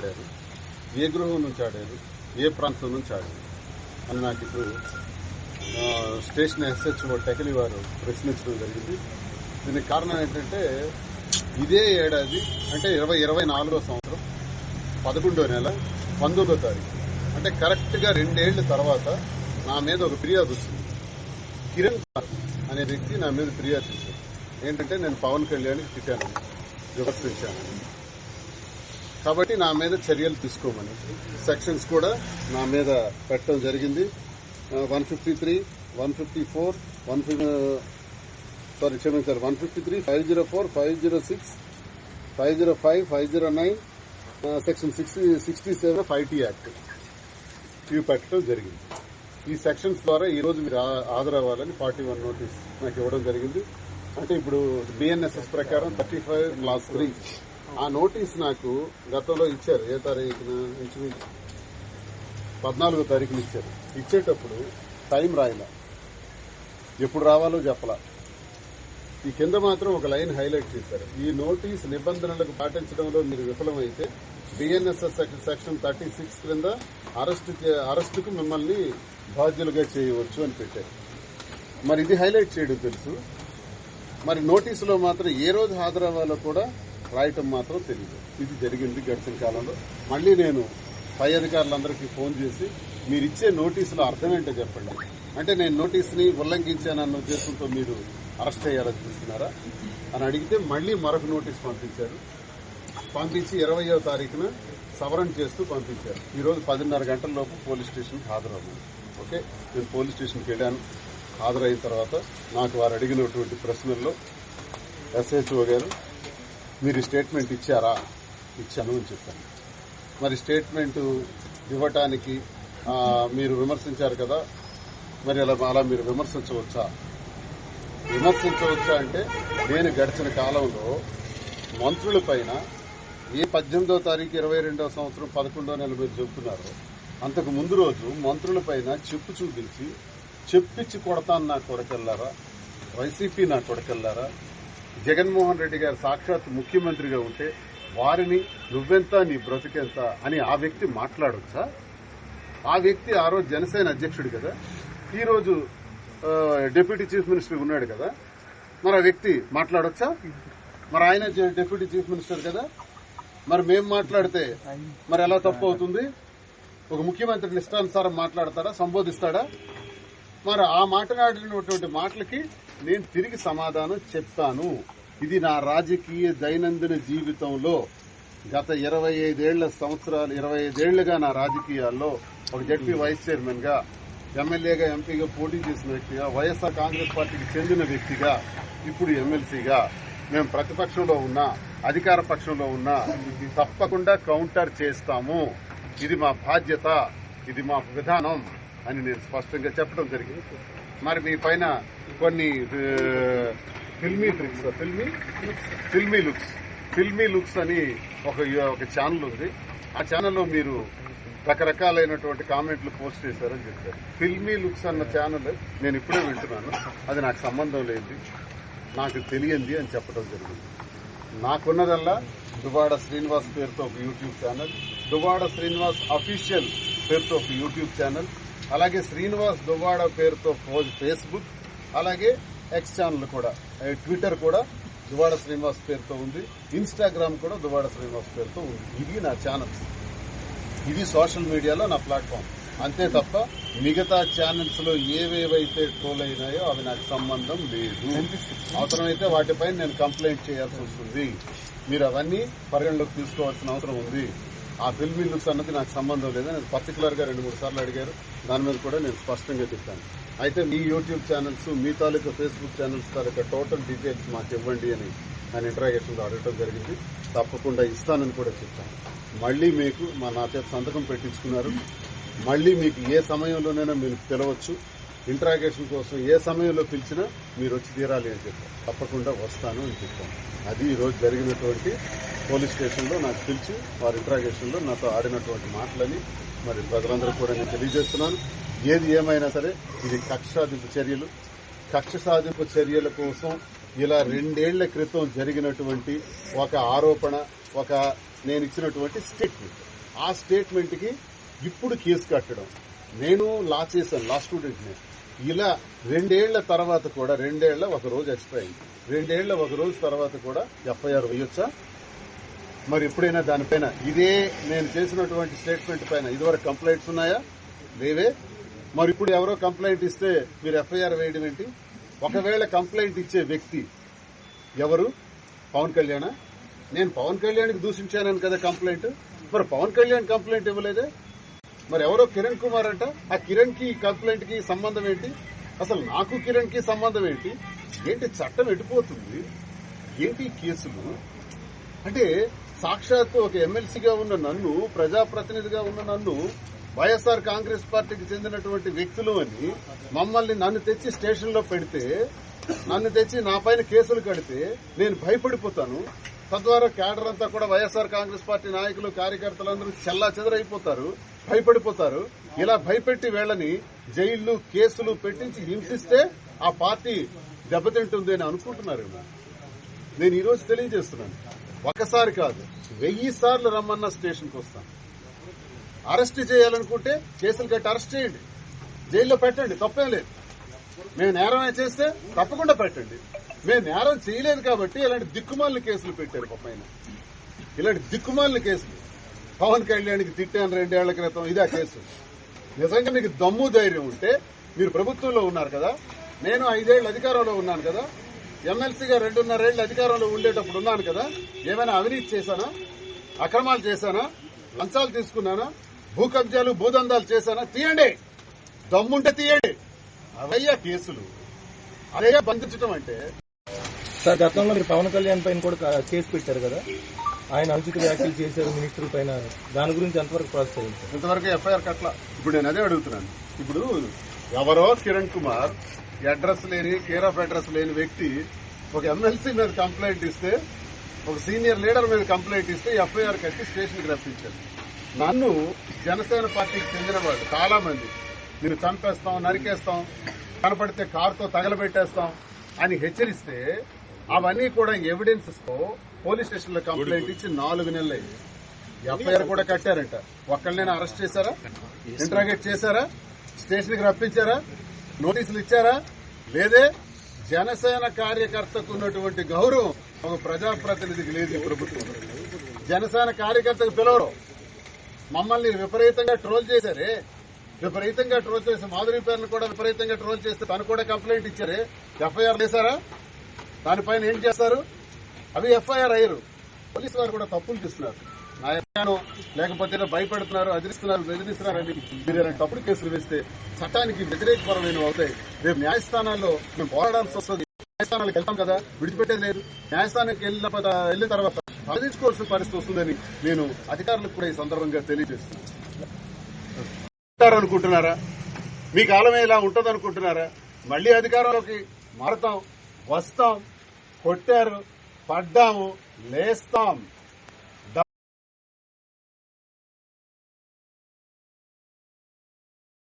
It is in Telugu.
ఆడారు? ఏ గృహం నుంచి ఆడారు? ఏ ప్రాంతం నుంచి ఆడారు? అని నాకు ఇప్పుడు స్టేషన్ ఎస్హెచ్ఓ టెకలి వారు ప్రశ్నించడం జరిగింది. దీనికి కారణం ఏంటంటే ఇదే ఏడాది అంటే ఇరవై ఇరవై నాలుగో సంవత్సరం పదకొండో నెల పంతొమ్మిదో తారీఖు. అంటే కరెక్ట్గా రెండేళ్ళ తర్వాత నా మీద ఒక ఫిర్యాదు వచ్చింది. కిరణ్ కుమార్ అనే వ్యక్తి నా మీద ఫిర్యాదు చేశారు ఏంటంటే నేను పవన్ కళ్యాణ్ తిట్టాను. విమర్శించాను కాబట్టి నా మీద చర్యలు తీసుకోమని సెక్షన్స్ కూడా నా మీద పెట్టడం జరిగింది. One fifty three one fifty four one sorry క్షమించారు one fifty three five zero four five zero six five zero five five zero nine section sixty sixty seven five T act ఇవి పెట్టడం జరిగింది. ఈ సెక్షన్స్ ద్వారా ఈరోజు మీరు ఆ- హాజరవ్వాలని ఫార్టీ వన్ నోటీస్ నాకు ఇవ్వడం జరిగింది. అంటే ఇప్పుడు బిఎన్ఎస్ఎస్ ప్రకారం థర్టీ ఫైవ్ లాస్ త్రీ ఆ నోటీస్ నాకు గతంలో ఇచ్చారు. ఏ తారీఖున? ఇంచుమించు పద్నాలుగో తారీఖున ఇచ్చారు. ఇచ్చేటప్పుడు టైం రాయలా. ఎప్పుడు రావాలో చెప్పలా. ఈ కింద మాత్రం ఒక లైన్ హైలైట్ చేశారు. ఈ నోటీస్ నిబంధనలకు పాటించడంలో మీరు విఫలమైతే బిఎన్ఎస్ఎస్ సెక్షన్ థర్టీ సిక్స్ క్రింద అరెస్ట్ చే- అరెస్టుకు మిమ్మల్ని బాధ్యులుగా చేయవచ్చు అని పెట్టారు. మరి ఇది హైలైట్ చేయడం తెలుసు. మరి నోటీసులో మాత్రం ఏ రోజు హాజరవ్వాలో కూడా రాయటం మాత్రం తెలియదు ఇది జరిగింది గడిచిన కాలంలో. మళ్ళీ నేను పై అధికారులందరికీ ఫోన్ చేసి మీరు ఇచ్చే నోటీసులో అర్థం ఏంటో చెప్పండి. అంటే నేను నోటీస్ని ఉల్లంఘించానన్న ఉద్దేశంతో మీరు అరెస్ట్ అయ్యాలని చూస్తున్నారా? అని అడిగితే మళ్ళీ మరొక నోటీస్ పంపించారు. పంపించి ఇరవయో తారీఖున సవరణ చేస్తూ పంపించారు. ఈరోజు పదిన్నర గంటల లోపు పోలీస్ స్టేషన్కి హాజరవ్వాలి. ఓకే? నేను పోలీస్ స్టేషన్కి వెళ్ళాను. హాజరైన తర్వాత నాకు వారు అడిగినటువంటి ప్రశ్నల్లో ఎస్హెచ్ఓ గారు మీరు స్టేట్మెంట్ ఇచ్చారా? ఇచ్చాను అని చెప్పాను. మరి స్టేట్మెంట్ ఇవ్వటానికి మీరు విమర్శించారు కదా? మరి అలా అలా మీరు విమర్శించవచ్చా? విమర్శించవచ్చా అంటే నేను గడిచిన కాలంలో మంత్రుల పైన ఏ పద్దెనిమిదో తారీఖు ఇరవై రెండవ సంవత్సరం పదకొండో నెల మీరు చెబుతున్నారు. అంతకు ముందు రోజు మంత్రుల పైన చెప్పు చూపించి చెప్పిచ్చి కొడతాను నా కొడకెళ్ళారా వైసీపీ నా కొడకెళ్ళారా జగన్మోహన్ రెడ్డి గారు సాక్షాత్ ముఖ్యమంత్రిగా ఉంటే వారిని నువ్వెంత నీ బ్రతికెంత అని ఆ వ్యక్తి మాట్లాడొచ్చా ఆ వ్యక్తి ఆ రోజు జనసేన అధ్యక్షుడు కదా. ఈరోజు డిప్యూటీ చీఫ్ మినిస్టర్ ఉన్నాడు కదా. మరి ఆ వ్యక్తి మాట్లాడొచ్చా? మరి ఆయన డిప్యూటీ చీఫ్ మినిస్టర్ కదా. మరి మేం మాట్లాడితే మరి ఎలా తప్పు అవుతుంది? ఒక ముఖ్యమంత్రి ఇష్టానుసారం మాట్లాడతాడా? సంబోధిస్తాడా? మరి ఆ మాట్లాడినటువంటి మాటలకి నేను తిరిగి సమాధానం చెప్తాను. ఇది నా రాజకీయ దైనందిన జీవితంలో గత ఇరవై ఐదేళ్ళ సంవత్సరాలు ఇరవై ఐదేళ్ళుగా నా రాజకీయాల్లో ఒక జడ్పీ వైస్ చైర్మన్గా ఎమ్మెల్యేగా ఎంపీగా పోటీ చేసిన వ్యక్తిగా వైఎస్ఆర్ కాంగ్రెస్ పార్టీకి చెందిన వ్యక్తిగా ఇప్పుడు ఎమ్మెల్సీగా మేము ప్రతిపక్షంలో ఉన్నా అధికార పక్షంలో ఉన్నా తప్పకుండా కౌంటర్ చేస్తాము. ఇది మా బాధ్యత ఇది మా విధానం. అని నేను స్పష్టంగా చెప్పడం జరిగింది. మరి మీ పైన కొన్ని filmy tricks filmy filmy looks. Filmy looks అని ఒక ఒక ఛానల్ ఉంది. ఆ ఛానల్లో మీరు రకరకాలైనటువంటి కామెంట్లు పోస్ట్ చేశారని చెప్పారు. ఫిల్మీ లుక్స్ అన్న ఛానల్ నేను ఇప్పుడే వింటున్నాను. అది నాకు సంబంధం లేదు నాకు తెలియంది అని చెప్పడం జరిగింది. నాకున్నదల్లా దువాడ శ్రీనివాస్ పేరుతో ఒక YouTube channel Duvvada Srinivas official పేరుతో ఒక యూట్యూబ్ ఛానల్ అలాగే శ్రీనివాస్ దువాడ పేరుతో ఫేస్బుక్ అలాగే ఎక్స్ ఛానల్ కూడా ట్విట్టర్ కూడా దువాడ శ్రీనివాస్ పేరుతో ఉంది. ఇన్స్టాగ్రామ్ కూడా దువాడ శ్రీనివాస్ పేరుతో ఉంది. ఇది నా ఛానల్ ఇది సోషల్ మీడియాలో నా ప్లాట్ఫామ్ అంతే తప్ప మిగతా ఛానల్స్లో ఏవేవైతే ట్రోల్ అయినాయో అవి నాకు సంబంధం లేదు. అవసరమైతే వాటిపై నేను కంప్లైంట్ చేయాల్సి వస్తుంది. మీరు అవన్నీ పరిగణలోకి తీసుకోవాల్సిన అవసరం ఉంది. ఆ ఫిల్మీ లుక్స్ అన్నది నాకు సంబంధం లేదు. నేను పర్టికులర్గా రెండు మూడు సార్లు అడిగారు. దాని మీద కూడా నేను స్పష్టంగా చెప్పాను. అయితే మీ యూట్యూబ్ ఛానల్స్ మీ తాలూకా ఫేస్బుక్ ఛానల్స్ తాలూకా టోటల్ డీటెయిల్స్ మాకు ఇవ్వండి అని నేను ఇంటరాగేషన్లో అడగటం జరిగింది. తప్పకుండా ఇస్తానని కూడా చెప్పాను. మళ్ళీ మీకు మా నా చేత సంతకం పెట్టించుకున్నారు. మళ్ళీ మీకు ఏ సమయంలోనైనా మీరు పిలవచ్చు. ఇంటరాగేషన్ కోసం ఏ సమయంలో పిలిచినా మీరు వచ్చి తీరాలి అని చెప్పారు. తప్పకుండా వస్తాను అని చెప్పాను. అది ఈ రోజు జరిగినటువంటి పోలీస్ స్టేషన్లో నాకు పిలిచి వారి ఇంటరాగేషన్లో నాతో ఆడినటువంటి మాటలని మరి ప్రజలందరూ కూడా నేను తెలియజేస్తున్నాను. ఏది ఏమైనా సరే ఇది కక్ష సాధింపు చర్యలు. కక్ష సాధింపు చర్యల కోసం ఇలా రెండేళ్ళ క్రితం జరిగినటువంటి ఒక ఆరోపణ ఒక నేను ఇచ్చినటువంటి స్టేట్మెంట్ ఆ స్టేట్మెంట్కి ఇప్పుడు కేసు కట్టడం. నేను లా చేశాను లా స్టూడెంట్ని ఇలా రెండేళ్ళ తర్వాత కూడా రెండేళ్ళ ఒక రోజు ఎక్స్ట్రా అయింది రెండేళ్ళ ఒక రోజు తర్వాత కూడా ఎఫ్ఐఆర్ వేయొచ్చా? మరి ఎప్పుడైనా దానిపైన ఇదే నేను చేసినటువంటి స్టేట్మెంట్ పైన ఇదివరకు కంప్లైంట్స్ ఉన్నాయా? లేవే. మరి ఇప్పుడు ఎవరో కంప్లైంట్ ఇస్తే మీరు ఎఫ్ఐఆర్ వేయడం ఏంటి? ఒకవేళ కంప్లైంట్ ఇచ్చే వ్యక్తి ఎవరు? పవన్ కళ్యాణ? నేను పవన్ కళ్యాణ్కి దూషించానని కదా కంప్లైంట్ మరి పవన్ కళ్యాణ్ కంప్లైంట్ ఇవ్వలేదే? మరి ఎవరో కిరణ్ కుమార్ అంట ఆ కిరణ్కి కంప్లైంట్కి సంబంధం ఏంటి? అసలు నాకు కిరణ్కి సంబంధం ఏంటి? ఏంటి చట్టం ఎడిపోతుంది ఏంటి కేసులు? అంటే సాక్షాత్తు ఒక ఎమ్మెల్సీగా ఉన్న నన్ను ప్రజాప్రతినిధిగా ఉన్న నన్ను వైఎస్ఆర్ కాంగ్రెస్ పార్టీకి చెందినటువంటి వ్యక్తులు అని మమ్మల్ని నన్ను తెచ్చి స్టేషన్లో పెడితే నన్ను తెచ్చి నా పైన కేసులు కడితే నేను భయపడిపోతాను. తద్వారా క్యాడర్ అంతా కూడా వైఎస్ఆర్ కాంగ్రెస్ పార్టీ నాయకులు కార్యకర్తలందరూ చెల్లా చెదరైపోతారు భయపడిపోతారు. ఇలా భయపెట్టి వీళ్ళని జైళ్ళు కేసులు పెట్టించి హింసిస్తే ఆ పార్టీ దెబ్బతింటుంది అని అనుకుంటున్నారు నేను ఈరోజు తెలియజేస్తున్నాను. ఒకసారి కాదు వెయ్యి సార్లు రమ్మన్న స్టేషన్కి వస్తాను. అరెస్ట్ చేయాలనుకుంటే కేసులు కట్టి అరెస్ట్ చేయండి. జైల్లో పెట్టండి తప్పేం లేదు. మేము నేరం చేస్తే తప్పకుండా పెట్టండి. మేము నేరం చేయలేదు కాబట్టి ఇలాంటి దిక్కుమాలిన కేసులు పెట్టారు పైన. ఇలాంటి దిక్కుమాలిన కేసులు. పవన్ కళ్యాణ్కి తిట్టాను రెండేళ్ళ క్రితం ఇదే కేసు. నిజంగా మీకు దమ్ము ధైర్యం ఉంటే మీరు ప్రభుత్వంలో ఉన్నారు కదా నేను ఐదేళ్ళు అధికారంలో ఉన్నాను కదా ఎమ్మెల్సీగా రెండున్నరేళ్ళు అధికారంలో ఉండేటప్పుడు ఉన్నాను కదా ఏమైనా అవినీతి చేశానా? అక్రమాలు చేశానా? లంచాలు తీసుకున్నానా? భూ కబ్జాలు భూదందాలు చేశానా? తీయండి! దమ్ముంటే తీయండి! అవయ్యా కేసులు. అదయ్యా బంధించడం అంటే? సార్ గతంలో మీరు పవన్ కళ్యాణ్ పైన కూడా కేసు పెట్టారు కదా? ఆయన అనుచిత వ్యాఖ్యలు చేశారు మినిస్టర్ పైన. దాని గురించి ఎంతవరకు ప్రాసెస్ అయింది? ఇంతవరకు ఎఫ్ఐఆర్ కట్ల ఇప్పుడు నేను అదే అడుగుతున్నాను. ఇప్పుడు ఎవరో కిరణ్ కుమార్ అడ్రస్ లేని కేర్ ఆఫ్ అడ్రస్ లేని వ్యక్తి ఒక ఎమ్మెల్సీ మీద కంప్లైంట్ ఇస్తే ఒక సీనియర్ లీడర్ మీద కంప్లైంట్ ఇస్తే ఎఫ్ఐఆర్ కట్టి స్టేషన్కి రప్పించారు. నన్ను జనసేన పార్టీకి చెందిన వాళ్ళు చాలా మంది నేను చంపేస్తాం నరికేస్తాం కనపడితే కారుతో తగలబెట్టేస్తాం అని హెచ్చరిస్తే అవన్నీ కూడా ఎవిడెన్సెస్తో పోలీస్ స్టేషన్లో కంప్లైంట్ ఇచ్చి నాలుగు నెలలు అయింది. ఎఫ్ఐఆర్ కూడా కట్టారంట. ఒక్కళ్ళైనా అరెస్ట్ చేశారా? ఇంట్రాగేట్ చేశారా? స్టేషన్కి రప్పించారా? నోటీసులు ఇచ్చారా? లేదే? జనసేన కార్యకర్తకు ఉన్నటువంటి గౌరవం ఒక ప్రజాప్రతినిధికి లేదు ఈ ప్రభుత్వం. జనసేన కార్యకర్తకు పిలవరు. మమ్మల్ని విపరీతంగా ట్రోల్ చేశారే. విపరీతంగా ట్రోల్ చేసి మాధురి పేరును కూడా విపరీతంగా ట్రోల్ చేస్తే తను కూడా కంప్లైంట్ ఇచ్చారే. ఎఫ్ఐఆర్ చేశారా? దానిపైన ఏం చేస్తారు? అవి ఎఫ్ఐఆర్ అయ్యారు. పోలీసు వారు కూడా తప్పులు చేస్తున్నారు. నా లేకపోతే భయపెడుతున్నారు అదిరిస్తున్నారు బెదిరిస్తున్నారు అని మీరు తప్పుడు కేసులు వేస్తే చట్టానికి వ్యతిరేకపరమైనవి అవుతాయి. రేపు న్యాయస్థానాల్లో మేము పోరాడాల్సి వస్తుంది. న్యాయస్థానాలకు వెళ్తాం కదా విడిచిపెట్టేది లేదు. న్యాయస్థానానికి వెళ్ళిన పద- వెళ్ళిన తర్వాత సాధించుకోవాల్సిన పరిస్థితి వస్తుందని నేను అధికారులకు కూడా ఈ సందర్భంగా తెలియజేస్తున్నాను. అనుకుంటున్నారా? మీ కాలమే ఇలా ఉంటుందనుకుంటున్నారా మళ్ళీ మళ్ళీ అధికారంలోకి మారతాం వస్తాం కొట్టారు పడ్డాము లేస్తాం.